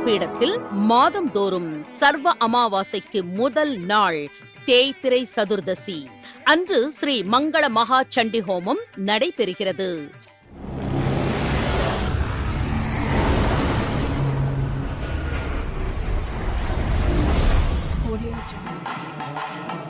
ஜெய் பீடத்தில் மாதந்தோறும் சர்வ அமாவாசைக்கு முதல் நாள் தேய்பிரை சதுர்தசி. அன்று ஸ்ரீ மங்கள மகா சண்டி ஹோமம் நடைபெறுகிறது. மங்கள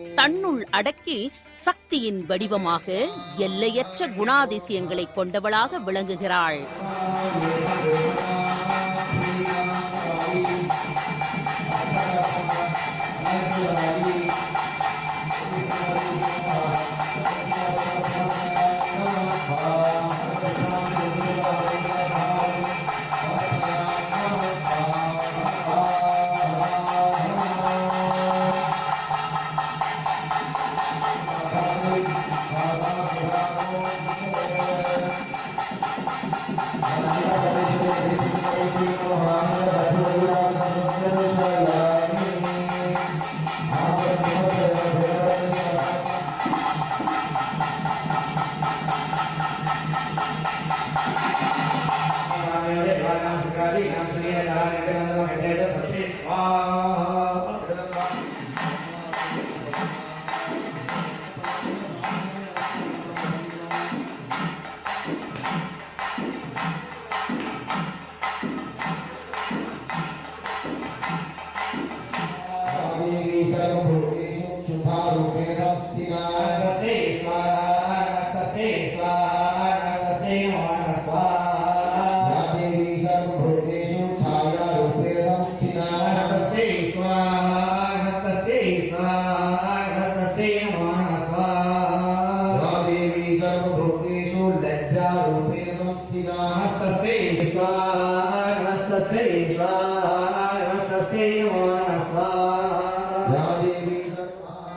தன்னுள் அடக்கி சக்தியின் வடிவமாக எல்லையற்ற குணாதிசயங்களை கொண்டவளாக விளங்குகிறாள்.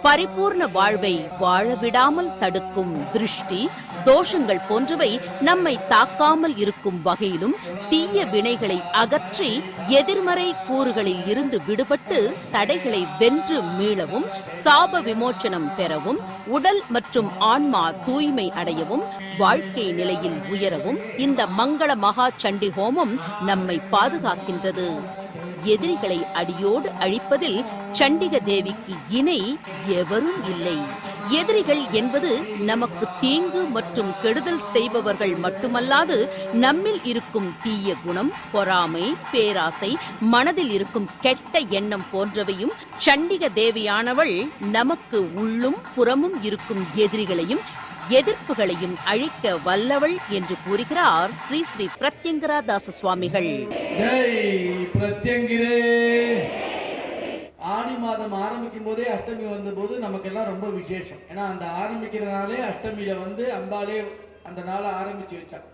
பரிபூர்ண வாழ்வை வாழ விடாமல் தடுக்கும் திருஷ்டி தோஷங்கள் போன்றவை நம்மை தாக்காமல் இருக்கும் வகையிலும் தீய வினைகளை அகற்றி எதிர்மறை கூறுகளில் இருந்து விடுபட்டு தடைகளை வென்று மீளவும் சாப விமோச்சனம் பெறவும் உடல் மற்றும் ஆன்மா தூய்மை அடையவும் வாழ்க்கை நிலையில் உயரவும் இந்த மங்கள மகா சண்டி ஹோமம் நம்மை பாதுகாக்கின்றது. எதிரிகளை அடியோடு அழிப்பதில் சண்டிக தேவிக்கு இணை எவரும் இல்லை. எதிரிகள் என்பது நமக்கு தீங்கு மற்றும் கெடுதல் செய்பவர்கள் மட்டுமல்லாது நம்மில் இருக்கும் தீய குணம் பொறாமை பேராசை மனதில் இருக்கும் கெட்ட எண்ணம் போன்றவையும் சண்டிக தேவியானவள் நமக்கு உள்ளும் புறமும் இருக்கும் எதிரிகளையும் எதிர்ப்புகளையும் அழிக்க வல்லவள் என்று கூறுகிறார் ஸ்ரீ ஸ்ரீ பிரத்யங்கரா தாச சுவாமிகள். ஜெய் பிரத்யங்கிரே. ஆடி மாதம் ஆரம்பிக்கும் போதே அஷ்டமி வந்த போது நமக்கெல்லாம் ரொம்ப விசேஷம். ஏன்னா அந்த ஆரம்பிக்கிறதுனாலே அஷ்டமியில வந்து அம்பாலே அந்த நாளை ஆரம்பிச்சு வச்சாங்க.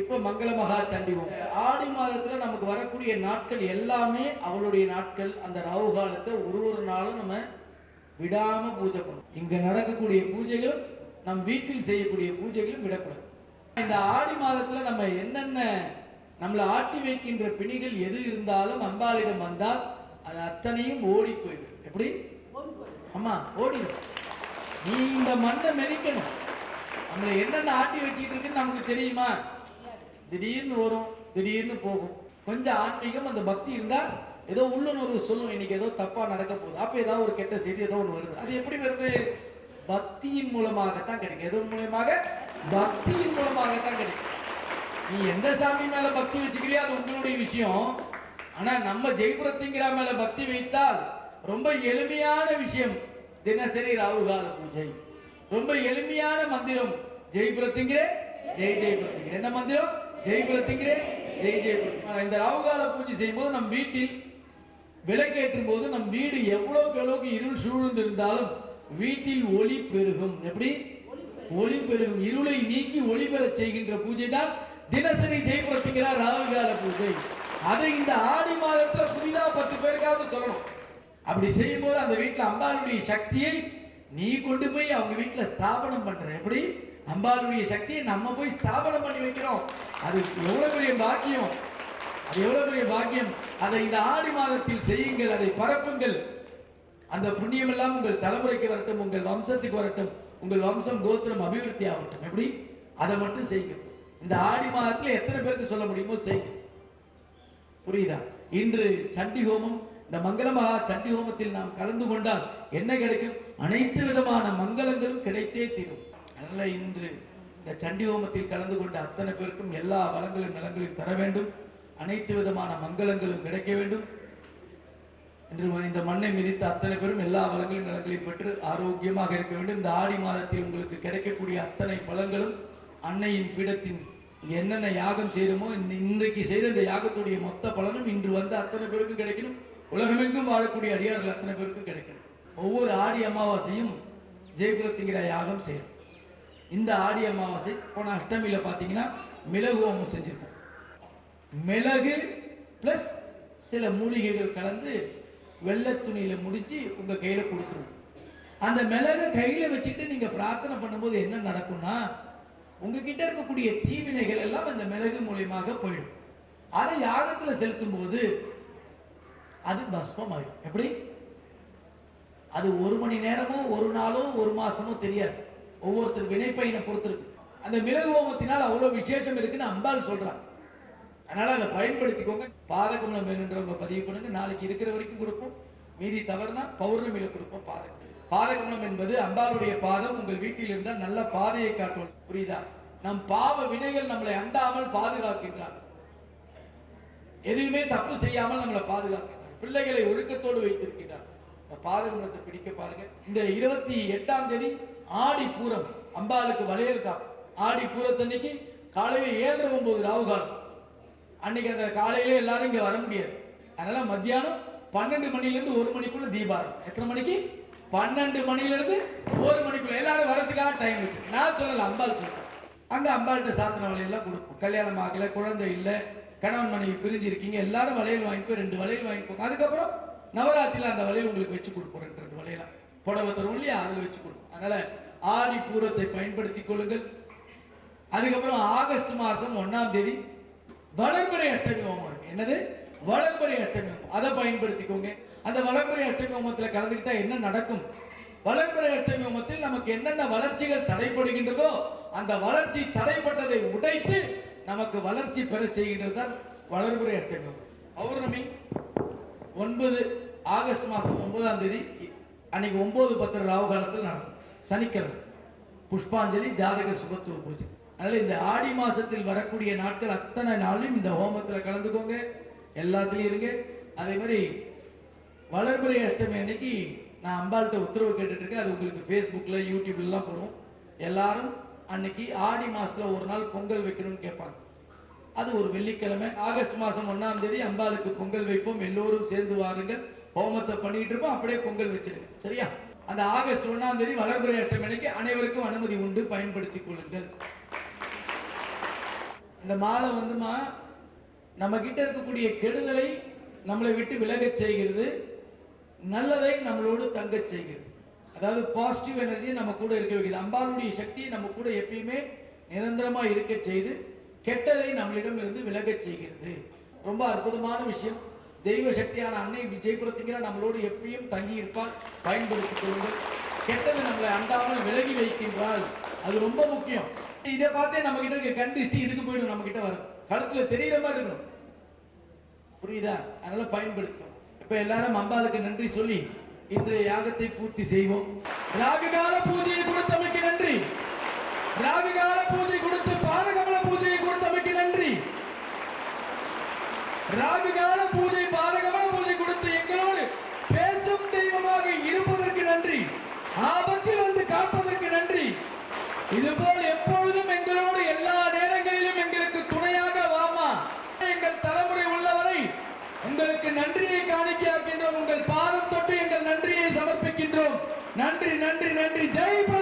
இப்ப மங்கள மகா சண்டிகம் ஆடி மாதத்துல நமக்கு வரக்கூடிய நாட்கள் எல்லாமே அவளுடைய நாட்கள். அந்த ராகு காலத்தை ஒரு ஒரு நாளும் நம்ம விடாம பூஜை பண்ணணும் இங்க நடக்கக்கூடிய பூஜைகள் நம் வீட்டில் செய்யக்கூடிய பூஜைகளும் விடக்கூடாது. இந்த ஆடி மாதத்துல நம்ம என்னென்ன நம்மளை ஆட்டி வைக்கின்ற பிணிகள் எது இருந்தாலும் அம்பாளிடம் வந்தால் அது அத்தனையும் ஓடி போயிடும். எப்படி? ஆமா ஓடிடும் நீ இந்த மண்ணை மெதிக்கணும். நம்மளை என்னென்ன ஆட்டி வச்சிட்டு இருக்குன்னு நமக்கு தெரியுமா? திடீர்னு வரும் திடீர்னு போகும். கொஞ்சம் ஆன்மீகம் அந்த பக்தி இருந்தா ஏதோ உள்ளுணர்வு சொல்லும். இன்னைக்கு ஏதோ தப்பா நடக்க போகுது. அப்ப ஏதாவது ஒரு கெட்ட செய்தி ஏதோ ஒண்ணு வருது. அது எப்படி வருது? பக்தியின் மூலமாகத்தான் கிடைக்கும். எதன் மூலமாக? பக்தியின் மூலமாகத்தான் கிடைக்கும். நீ எந்த சாமி மேல பக்தி வச்சுக்கிறியோ அது உங்களுடைய விஷயம். ஆனா நம்ம ஜெயபுரத்திங்கிற மேல பக்தி வைத்தால் ரொம்ப எளிமையான விஷயம் தினசரி ராகுகால பூஜை. ரொம்ப எளிமையான மந்திரம் ஜெய்புரத்திங்கிற ஜெய் ஜெய்புரத்திங்கிற. என்ன மந்திரம்? ஜெய்புரத்திங்கிற ஜெய் ஜெய்புரம் இந்த ராகுகால பூஜை செய்யும்போது நம் வீட்டில் விளக்கேற்றும் போது நம் வீடு எவ்வளவுக்கு எவ்வளவுக்கு இருள் சூழ்ந்து இருந்தாலும் வீட்டில் ஒளி பெருகும். எப்படி? ஒளி பெருகும். இருளை நீக்கி ஒளி பெறச் செய்கின்ற பூஜை தான் தினசரி ஜெயபுரத்துக்கிறார் ராகு கால பூஜை. அதை இந்த ஆடி மாதத்துல புதிதா பத்து பேருக்காவது சொல்லணும். அப்படி செய்யும்போது அந்த வீட்டுல அம்பாளுடைய சக்தியை நீ கொண்டு போய் அவங்க வீட்டுல ஸ்தாபனம் பண்ற. எப்படி? அம்பாளுடைய சக்தியை நம்ம போய் ஸ்தாபனம் பண்ணி வைக்கிறோம். அது எவ்வளவு பெரிய பாக்கியம்? அது எவ்வளவு பெரிய பாக்கியம்? அதை இந்த ஆடி மாதத்தில் செய்யுங்கள். அதை பரப்புங்கள். அந்த புண்ணியம் எல்லாம் உங்கள் தலைமுறைக்கு வரட்டும் உங்கள் வம்சத்துக்கு வரட்டும் உங்கள் வம்சம் கோத்திரம் அபிவிருத்தி ஆகட்டும். எப்படி? அதை மட்டும் செய்யும் இந்த ஆடி மாதத்துல எத்தனை பேருக்கு சொல்ல முடியுமோ செய்யும் புரியுதா? இன்று சண்டி ஹோமம் இந்த மங்களமகா சண்டி ஹோமத்தில் நாம் கலந்து கொண்டால் என்ன கிடைக்கும்? அனைத்து விதமான மங்களங்களும் கிடைத்தே தீரும். அதனால இன்று இந்த சண்டி ஹோமத்தில் கலந்து கொண்ட அத்தனை பேருக்கும் எல்லா வளங்களும் நலங்களையும் தர வேண்டும். அனைத்து விதமான மங்களங்களும் கிடைக்க வேண்டும். என்று இந்த மண்ணை மிதித்து அத்தனை பேரும் எல்லா வளங்களும் நலங்களையும் பெற்று ஆரோக்கியமாக இருக்க வேண்டும். இந்த ஆடி மாதத்தில் உங்களுக்கு கிடைக்கக்கூடிய அத்தனை பழங்களும் அன்னையின் பீடத்தின் என்னென்ன யாகம் செய்யணுமோ இன்றைக்கு செய்த இந்த யாகத்துடைய மொத்த பலனும் இன்று வந்து அத்தனை பேருக்கும் கிடைக்கணும். உலகமெங்கும் வாழக்கூடிய அடியார்கள் அத்தனை பேருக்கும் கிடைக்கணும். ஒவ்வொரு ஆடி அமாவாசையும் ஜெயகுலத்திங்கிற யாகம் செய்யும் இந்த ஆடி அமாவாசை போன அஷ்டமியில் பார்த்தீங்கன்னா மிளகு ஹோமம் செஞ்சிருக்கோம். மிளகு பிளஸ் சில மூலிகைகள் கலந்து வெள்ளை துணியில முடிஞ்சு உங்க கையில கொடுத்துரும். அந்த மிளகு கையில வச்சுட்டு நீங்க பிரார்த்தனை பண்ணும்போது என்ன நடக்கும்னா உங்ககிட்ட இருக்கக்கூடிய தீவினைகள் எல்லாம் அந்த மிளகு மூலியமாக போயிடும். அதை யாகத்துல செலுத்தும் போது அது பஸ்மமாயிடும். எப்படி? அது ஒரு மணி நேரமோ ஒரு நாளோ ஒரு மாசமோ தெரியாது. ஒவ்வொருத்தர் வினைப்பயனை பொறுத்திருக்கு. அந்த மிளகு ஓமத்தினால் அவ்வளவு விசேஷம் இருக்குன்னு அம்பாள் சொல்றான் அதனால அதை பயன்படுத்திக்கோங்க. பாதகமலம் வேணுன்றவங்க பதிவு பண்ணுங்க. நாளைக்கு இருக்கிற வரைக்கும் கொடுப்போம். மீதி தவறுனா பௌர்ணமியில கொடுப்போம் பாதகம். பாதகமலம் என்பது அம்பாளுடைய பாதம். உங்கள் வீட்டில் இருந்தால் நல்ல பாதையை காட்டும் புரியுதா? நம் பாவ வினைகள் நம்மளை அண்டாமல் பாதுகாக்கின்றார் எதுவுமே தப்பு செய்யாமல் நம்மளை பாதுகாக்கின்றார் பிள்ளைகளை ஒழுக்கத்தோடு வைத்திருக்கிறார் இந்த பாதகமலத்தை பிடிக்க பாருங்க. இந்த இருபத்தி எட்டாம் தேதி ஆடி பூரம். அம்பாளுக்கு வளையல் காப்பு. ஆடி பூரத்தன்னைக்கு காலையில ஏழு ஒன்பது ராவுகாலம். அன்னைக்கு அந்த காலையில எல்லாரும் இங்க வர முடியாது. அதனால மத்தியானம் பன்னெண்டு மணில இருந்து ஒரு மணிக்குள்ள தீபாரம். எத்தனை மணிக்கு? பன்னெண்டு மணில இருந்து ஒரு மணிக்குள்ள. எல்லாரும் வரதுக்காக டைம் இருக்கு. நான் சொல்லல அம்பாள் சொல்றேன் அங்க அம்பாள்கிட்ட சாத்தன வலையெல்லாம் கொடுப்போம். கல்யாணம் ஆகல குழந்தை இல்ல கணவன் மனைவி பிரிஞ்சு இருக்கீங்க எல்லாரும் வளையல் வாங்கிப்போம் ரெண்டு வளையல் வாங்கிப்போம் அதுக்கப்புறம் நவராத்திரியில் அந்த வளையல் உங்களுக்கு வச்சு கொடுப்போம் ரெண்டு ரெண்டு வளையலாம் புடவை தரும் இல்லையா? அதுல வச்சு கொடுப்போம். அதனால ஆடி பூரத்தை பயன்படுத்திக் கொள்ளுங்கள். அதுக்கப்புறம் ஆகஸ்ட் மாதம் ஒன்றாம் தேதி வளர்முறை அட்டங்கோமம் என்னது? வளர்முறை அஷ்டமி அதை பயன்படுத்திக்கோங்க. அந்த வளர்முறை அட்டங்கோமத்தில் கலந்துக்கிட்டா என்ன நடக்கும்? வளர்முறை அட்டங்கோமத்தில் நமக்கு என்னென்ன வளர்ச்சிகள் தடைப்படுகின்றதோ அந்த வளர்ச்சி தடைப்பட்டதை உடைத்து நமக்கு வளர்ச்சி பெற செய்கின்றது தான் வளர்பிறை அட்டங்கம் பௌர்ணமி ஒன்பது ஆகஸ்ட் மாதம் ஒன்பதாம் தேதி அன்னைக்கு ஒன்பது பத்து ராவு காலத்தில் நடக்கும். சனிக்கிழமை. புஷ்பாஞ்சலி ஜாதக சுபத்துவ பூஜை. அதனால இந்த ஆடி மாசத்தில் வரக்கூடிய நாட்கள் அத்தனை நாளும் இந்த ஹோமத்துல கலந்துக்கோங்க. எல்லாத்துலயும் இருங்க. அதே மாதிரி வளர்முறை அஷ்டமி அன்னைக்கு நான் அம்பாள்கிட்ட உத்தரவு கேட்டுட்டு இருக்கேன் அது உங்களுக்கு ஃபேஸ்புக்கில் யூடியூப்லாம் எல்லாம் எல்லாரும் அன்னைக்கு ஆடி மாசத்துல ஒரு நாள் பொங்கல் வைக்கணும்னு கேட்பாங்க. அது ஒரு வெள்ளிக்கிழமை. ஆகஸ்ட் மாசம் ஒண்ணாம் தேதி அம்பாளுக்கு பொங்கல் வைப்போம். எல்லோரும் சேர்ந்து வாருங்கள் ஹோமத்தை பண்ணிட்டு இருப்போம். அப்படியே பொங்கல் வச்சிருங்க. சரியா? அந்த ஆகஸ்ட் ஒன்றாம் தேதி வளர்பிறை அஷ்டமி அன்னைக்கு அனைவருக்கும் அனுமதி உண்டு. பயன்படுத்திக் கொள்ளுங்கள். இந்த மாலை வந்துமா நம்ம கிட்ட இருக்கக்கூடிய கெடுதலை நம்மளை விட்டு விலகச் செய்கிறது நல்லதை நம்மளோடு தங்கச் செய்கிறது. அதாவது பாசிட்டிவ் எனர்ஜி நம்ம கூட இருக்க வைக்கிறது அம்பாளுடைய சக்தி நம்ம கூட எப்பயுமே நிரந்தரமா இருக்க செய்து கெட்டதை நம்மளிடம் இருந்து விலகச் செய்கிறது. ரொம்ப அற்புதமான விஷயம். தெய்வ சக்தியான அன்னை விஜயபுரத்திங்கிற நம்மளோடு எப்பயும் தங்கி இருப்பார் பயன்படுத்திக் கொள்ளுங்கள். கெட்டதை நம்மளை அண்டாமல் விலகி வைக்கின்றால் அது ரொம்ப முக்கியம். இதை பார்த்தே நம்ம கிட்ட இருக்க கண் திருஷ்டி இதுக்கு போயிடும் நம்ம கிட்ட வரும். கழுத்துல தெரியற மாதிரி இருக்கணும். புரியுதா? அதனால பயன்படுத்தும். இப்ப எல்லாரும் அம்பாளுக்கு நன்றி சொல்லி இன்றைய யாகத்தை பூர்த்தி செய்வோம். ராகுகால பூஜையை கொடுத்தமைக்கு நன்றி. ராகுகால பூஜை கொடுத்து பாதகமல பூஜையை கொடுத்தமைக்கு நன்றி. ராகுகால பூஜை பாதகமல நன்றி நன்றி நன்றி. ஜெய்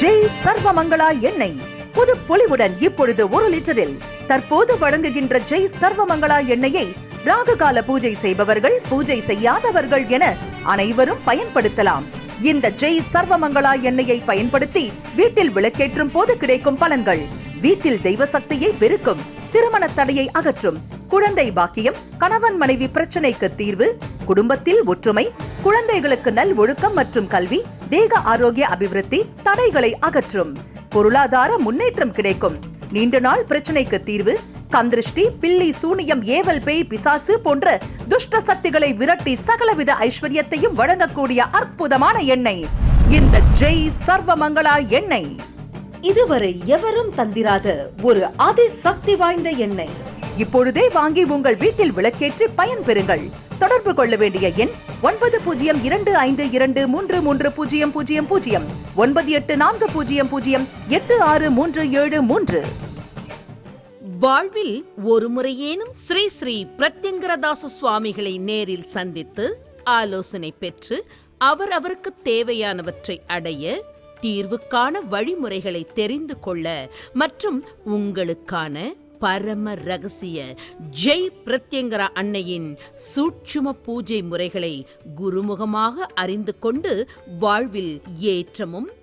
ஜெய் சர்வமங்களா எண்ணெய். புது பொலிவுடன் இப்பொழுது ஒரு லிட்டரில் தற்போது வழங்குகின்ற ஜெய் சர்வமங்களா எண்ணெயை ராககால பூஜை செய்பவர்கள் பூஜை செய்யாதவர்கள் என அனைவரும் பயன்படுத்தலாம். இந்த ஜெய் சர்வமங்களா எண்ணெயை பயன்படுத்தி வீட்டில் விளக்கேற்றும் போது கிடைக்கும் பலன்கள். வீட்டில் தெய்வ சக்தியை பெருக்கும் திருமண தடையை அகற்றும் குழந்தை பாக்கியம் கணவன் மனைவி பிரச்சனைக்கு தீர்வு குடும்பத்தில் ஒற்றுமை குழந்தைகளுக்கு நல் ஒழுக்கம் மற்றும் கல்வி தேக ஆரோக்கிய அபிவிருத்தி தடைகளை அகற்றும். பொருளாதார முன்னேற்றம் கிடைக்கும். நீண்ட நாள் பிரச்சனைக்கு தீர்வு கந்திருஷ்டி பில்லி சூனியம் ஏவல் பேய் பிசாசு போன்ற துஷ்ட சக்திகளை விரட்டி சகலவித ஐஸ்வர்யத்தையும் வழங்கக்கூடிய அற்புதமான எண்ணெய். இந்த ஜெய் சர்வமங்களா எண்ணெய். இதுவரை எவரும் தந்திராத. ஒரு அதிசக்தி வாய்ந்த எண்ணெய். இப்பொழுதே வாங்கி உங்கள் வீட்டில் விளக்கேற்றி பயன் பெறுங்கள். தொடர்பு கொள்ள வேண்டிய எண் ஒன்பது பூஜ்ஜியம் இரண்டு ஐந்து இரண்டு மூன்று மூன்று பூஜ்ஜியம் பூஜ்ஜியம் பூஜ்ஜியம். ஒன்பது எட்டு நான்கு பூஜ்ஜியம் பூஜ்ஜியம் எட்டு ஆறு மூன்று ஏழு மூன்று. வாழ்வில் ஒரு முறையேனும் ஸ்ரீ ஸ்ரீ பிரத்யங்கரதாச சுவாமிகளை நேரில் சந்தித்து ஆலோசனை பெற்று அவர் அவருக்கு தேவையானவற்றை அடைய தீர்வுக்கான வழிமுறைகளை தெரிந்து கொள்ள மற்றும் உங்களுக்கான பரம ரகசிய ஜெய் பிரத்யங்கரா அன்னையின் சூட்சும பூஜை முறைகளை குருமுகமாக அறிந்து கொண்டு வாழ்வில் ஏற்றமும்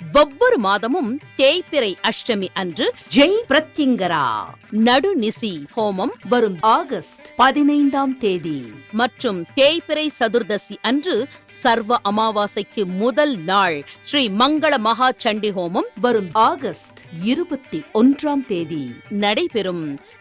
ஒவ்வொரு மாதமும் தேய்பிறை அஷ்டமி அன்று ஜெய் பிரத்யங்கரா. நடுநிசி ஹோமம் வரும் ஆகஸ்ட் பதினைந்தாம் தேதி. மற்றும் தேய்பிறை சதுர்தசி அன்று சர்வ அமாவாசைக்கு முதல் நாள் ஸ்ரீ மங்கள மகா சண்டி ஹோமம் வரும் ஆகஸ்ட் இருபத்தி ஒன்றாம் தேதி. நடைபெறும்